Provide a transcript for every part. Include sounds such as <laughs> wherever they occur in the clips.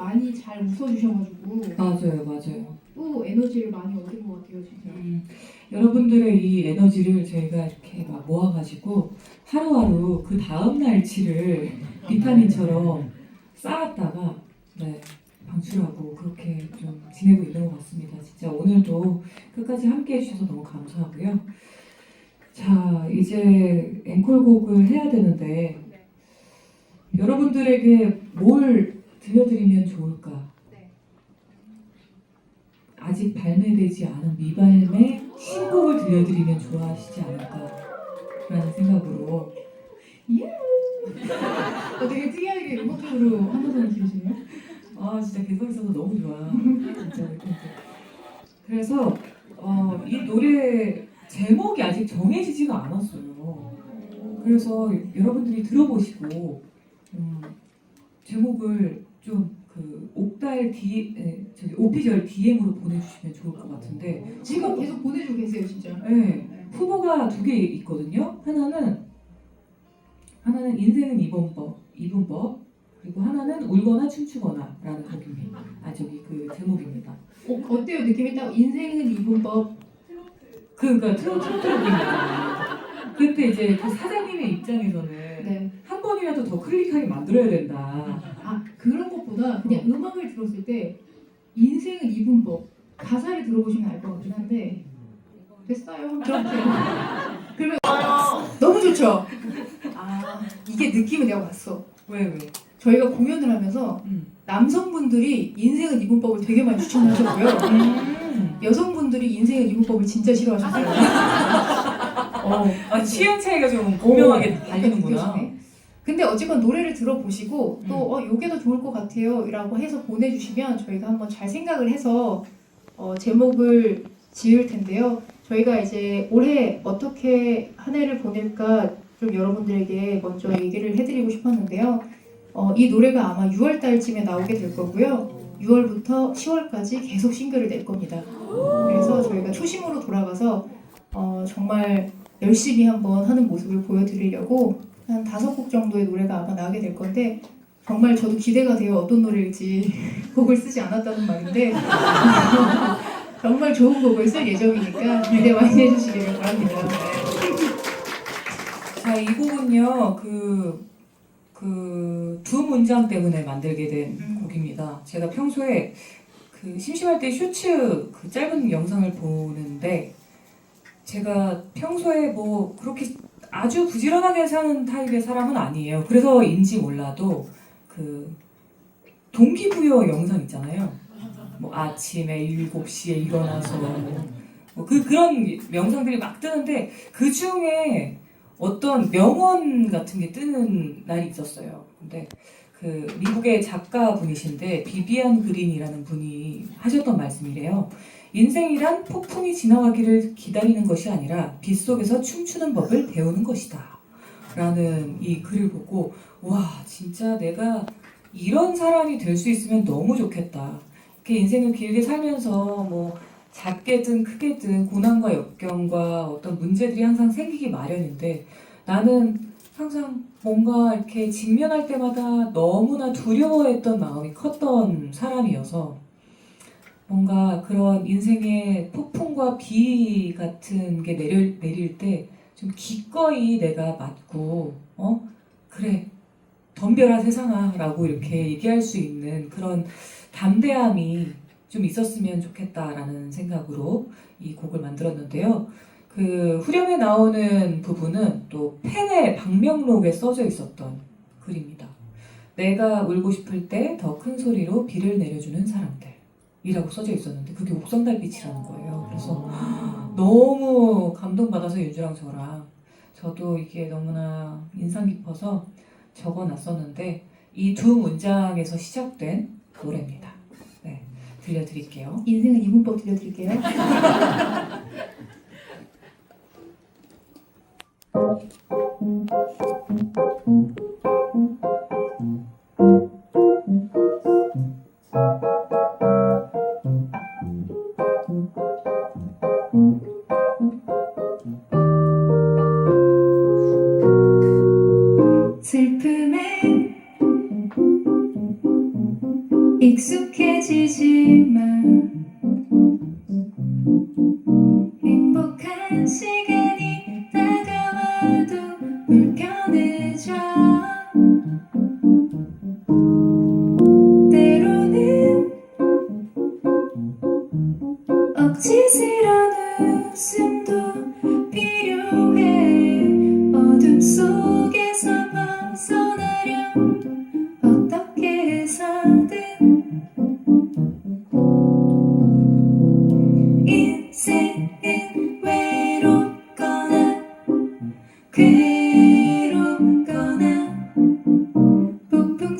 많이 잘 웃어주셔가지고 맞아요, 맞아요. 또 에너지를 많이 얻은 것 같아요, 진짜. 음, 여러분들의 이 에너지를 저희가 이렇게 막 모아가지고 하루하루 그 다음 날치를 비타민처럼 쌓았다가 네, 방출하고 그렇게 좀 지내고 있는 것 같습니다. 진짜 오늘도 끝까지 함께 해주셔서 너무 감사하고요. 자, 이제 앵콜곡을 해야 되는데 여러분들에게 뭘 들려드리면 좋을까? 아직 발매되지 않은 미발매 신곡을 들려드리면 좋아하시지 않을까라는 생각으로 어, 되게 특이하게 음악적으로 한번더 들으시네요. 아 진짜 개성 있어서 너무 좋아 진짜. 그래서 어, 이 노래 제목이 아직 정해지지가 않았어요 그래서 여러분들이 들어보시고 음, 제목을 좀 그 옥달 D 에, 저기 오피셜 DM으로 보내주시면 좋을 것 같은데 지금 계속 보내주고 계세요, 진짜. 네, 후보가 두 개 있거든요. 하나는 하나는 인생은 이분법, 이분법 그리고 하나는 울거나 춤추거나라는 곡입니다. 아 저기 그 제목입니다. 어, 어때요? 느낌이 딱 인생은 이분법. 그러니까 트로트 곡입니다. 그때 이제 그 사장님의 입장에서는 네. 한 번이라도 더 클릭하게 만들어야 된다. 아 그런 것보다 그냥 음악을 들었을 때 인생은 이분법 가사를 들어보시면 알 것 같긴 한데 됐어요. 그러면 너무 좋죠? 아. 이게 느낌을 내가 봤어. 왜 왜? 저희가 공연을 하면서 음. 남성분들이 인생은 이분법을 되게 많이 추천하셨고요. 음. 여성분들이 인생은 이분법을 진짜 싫어하셨어요. <laughs> 어, 아 취향 차이가 좀 분명하게 약간 갈리는구나. 근데 어쨌건 노래를 들어보시고 또 음. 어, 요게 더 좋을 것 같아요 라고 해서 보내주시면 저희가 한번 잘 생각을 해서 어, 제목을 지을 텐데요. 저희가 이제 올해 어떻게 한 해를 보낼까 좀 여러분들에게 먼저 얘기를 해드리고 싶었는데요. 어, 이 노래가 아마 6월 달쯤에 나오게 될 거고요. 6월부터 10월까지 계속 싱글을 낼 겁니다. 그래서 저희가 초심으로 돌아가서 어, 정말 열심히 한번 하는 모습을 보여드리려고 한 다섯 곡 정도의 노래가 아마 나오게 될 건데 정말 저도 기대가 돼요 어떤 노래일지 <laughs> 곡을 쓰지 않았다는 말인데 <laughs> 정말 좋은 곡을 쓸 예정이니까 기대 많이 해주시기를 바랍니다. 자, 이 곡은요, 그, 그, 두 문장 때문에 만들게 된 음. 곡입니다. 제가 평소에 그 심심할 때 쇼츠 그 짧은 영상을 보는데, 제가 평소에 뭐 그렇게 아주 부지런하게 사는 타입의 사람은 아니에요. 그래서인지 몰라도 그 동기부여 영상 있잖아요. 뭐 아침에 7시에 일어나서 뭐 그, 그런 영상들이 막 뜨는데 그 중에 어떤 명언 같은 게 뜨는 날이 있었어요. 근데 그 미국의 작가분이신데 비비안 그린이라는 분이 하셨던 말씀이래요. 인생이란 폭풍이 지나가기를 기다리는 것이 아니라 빗속에서 춤추는 법을 배우는 것이다. 라는 이 글을 보고 와 진짜 내가 이런 사람이 될 수 있으면 너무 좋겠다. 이렇게 인생을 길게 살면서 뭐 작게든 크게든 고난과 역경과 어떤 문제들이 항상 생기기 마련인데 나는 항상 뭔가 이렇게 직면할 때마다 너무나 두려워했던 마음이 컸던 사람이어서 뭔가 그런 인생의 폭풍과 비 같은 게 내릴, 내릴 때 좀 기꺼이 내가 맞고 어 그래 덤벼라 세상아 라고 이렇게 얘기할 수 있는 그런 담대함이 좀 있었으면 좋겠다라는 생각으로 이 곡을 만들었는데요. 그 후렴에 나오는 부분은 또 펜의 방명록에 써져 있었던 글입니다. 내가 울고 싶을 때 더 큰 소리로 비를 내려주는 사람들 이라고 써져 있었는데 그게 옥성달빛이라는 거예요. 그래서 <gasps> 너무 감동받아서 윤주랑 저랑 저도 이게 너무나 인상 깊어서 적어 놨었는데 이 두 문장에서 시작된 노래입니다. 네, 들려드릴게요. 인생은 이분법 들려드릴게요. <laughs> 슬픔에 익숙해지지만 행복한 시간이 다가와도 불편해져. 때로는 억지스런 웃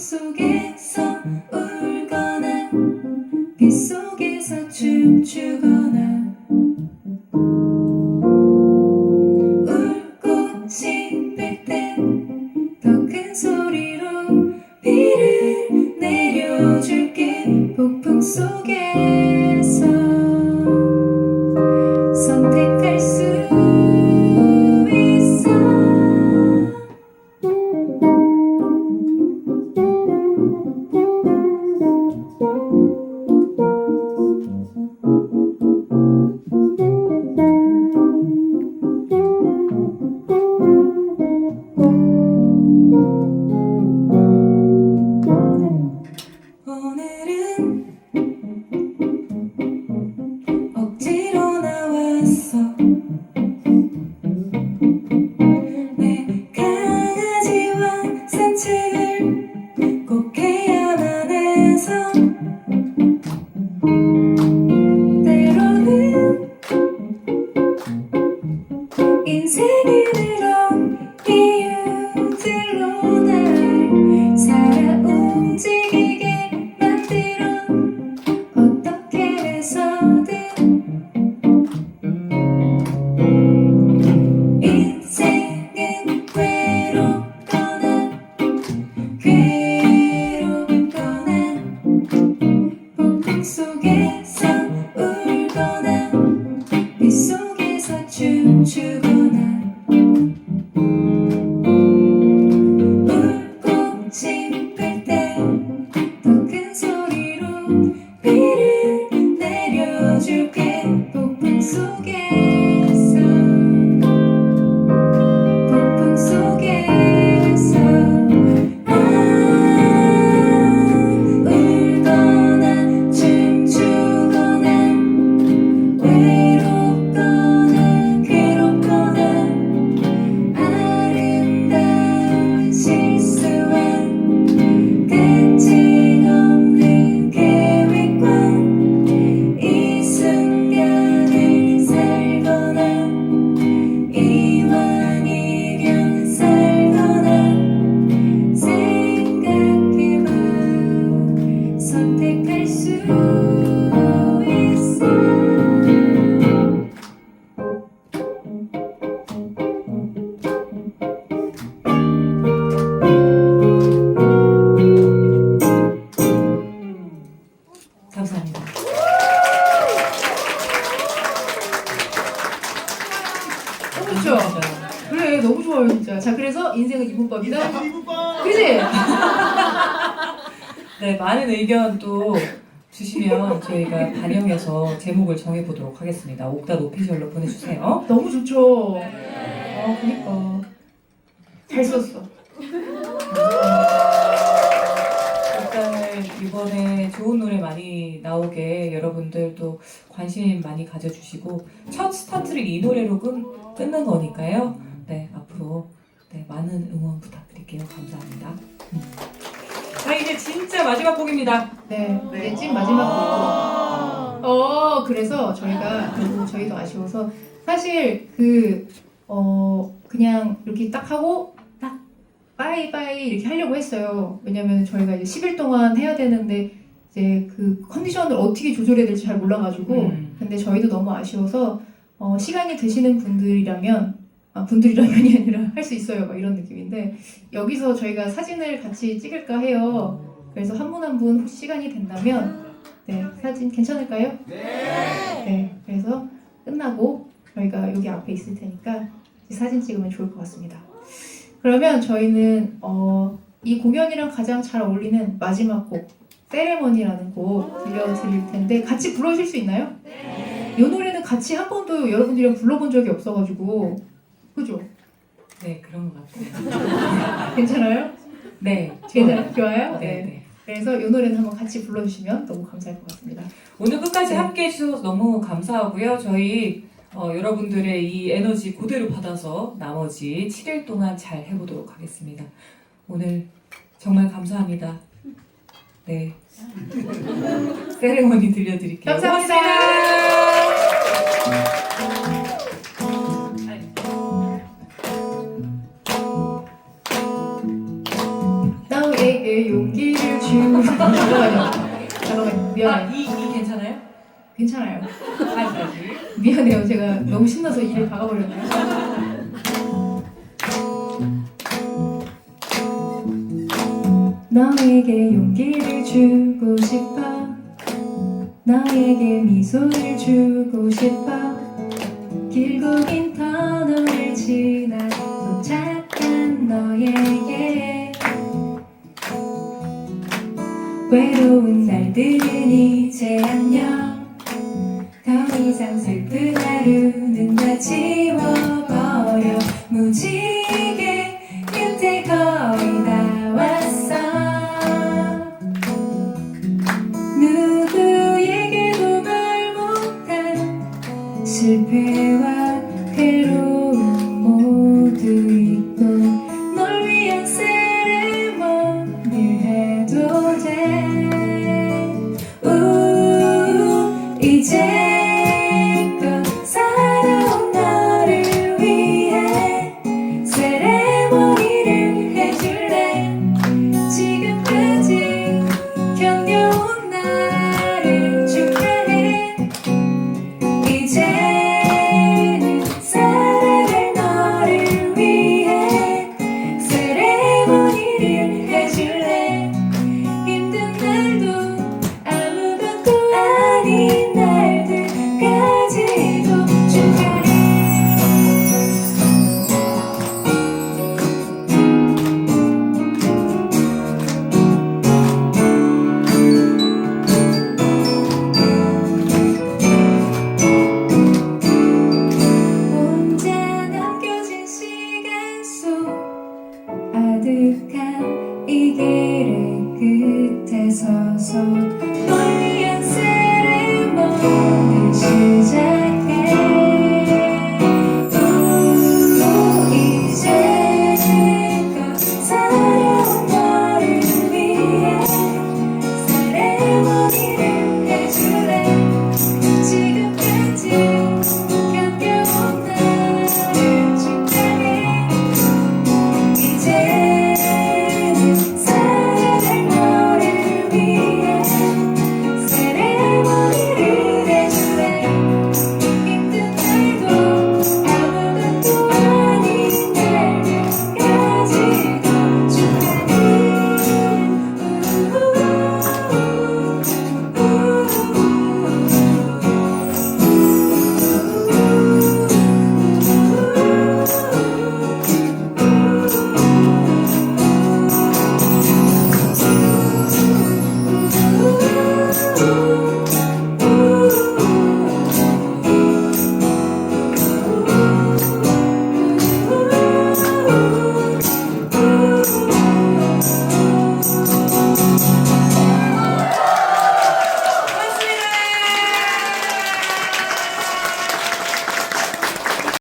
속에서 나 반영해서 제목을 정해보도록 하겠습니다. 옥답 오피셜로 보내주세요. <laughs> 너무 좋죠 아 그니까 잘 썼어 일단은 이번에 좋은 노래 많이 나오게 여러분들도 관심 많이 가져주시고 첫 스타트를 이 노래로 끝, 끊는 거니까요. 네, 앞으로 네, 많은 응원 부탁드릴게요. 감사합니다. 음. 자, 이제 진짜 마지막 곡입니다. 네 이제 찐 마지막 곡 어, 그래서 저희가 너무 저희도 아쉬워서 사실 그 어, 그냥 이렇게 딱 하고 딱 빠이빠이 이렇게 하려고 했어요. 왜냐면 저희가 이제 10일 동안 해야 되는데 이제 그 컨디션을 어떻게 조절해야 될지 잘 몰라가지고 음. 근데 저희도 너무 아쉬워서 어, 시간이 되시는 분들이라면 아, 분들이라면이 아니라 <laughs> 할 수 있어요. 막 이런 느낌인데 여기서 저희가 사진을 같이 찍을까 해요. 그래서 한 분 한 분 혹시 시간이 된다면 네 사진 괜찮을까요? 네. 그래서 끝나고 저희가 여기 앞에 있을 테니까 사진 찍으면 좋을 것 같습니다. 그러면 저희는 어, 이 공연이랑 가장 잘 어울리는 마지막 곡 세레머니라는 곡 들려드릴 텐데 같이 불러주실 수 있나요? 네. 이 노래는 같이 한 번도 여러분들이랑 불러본 적이 없어가지고 그죠? 네, 그런 것 같아요. <laughs> 괜찮아요? 네, 괜찮아요? 좋아요? 네, 네. 네. 그래서 이 노래는 한번 같이 불러주시면 너무 감사할 것 같습니다. 오늘 끝까지 네. 함께 해주셔서 너무 감사하고요. 저희 어, 여러분들의 이 에너지 그대로 받아서 나머지 7일 동안 잘 해보도록 하겠습니다. 오늘 정말 감사합니다. 네. <laughs> 세레머니 들려드릴게요. 감사합니다. 고맙습니다. 미안해요. 제가 너무 신나서 일을 박아버렸네요. 너에게 용기를 주고 싶어 너에게 미소를 주고 싶어 길고 긴 터널을 지나 도착한 너에게 외로운 안녕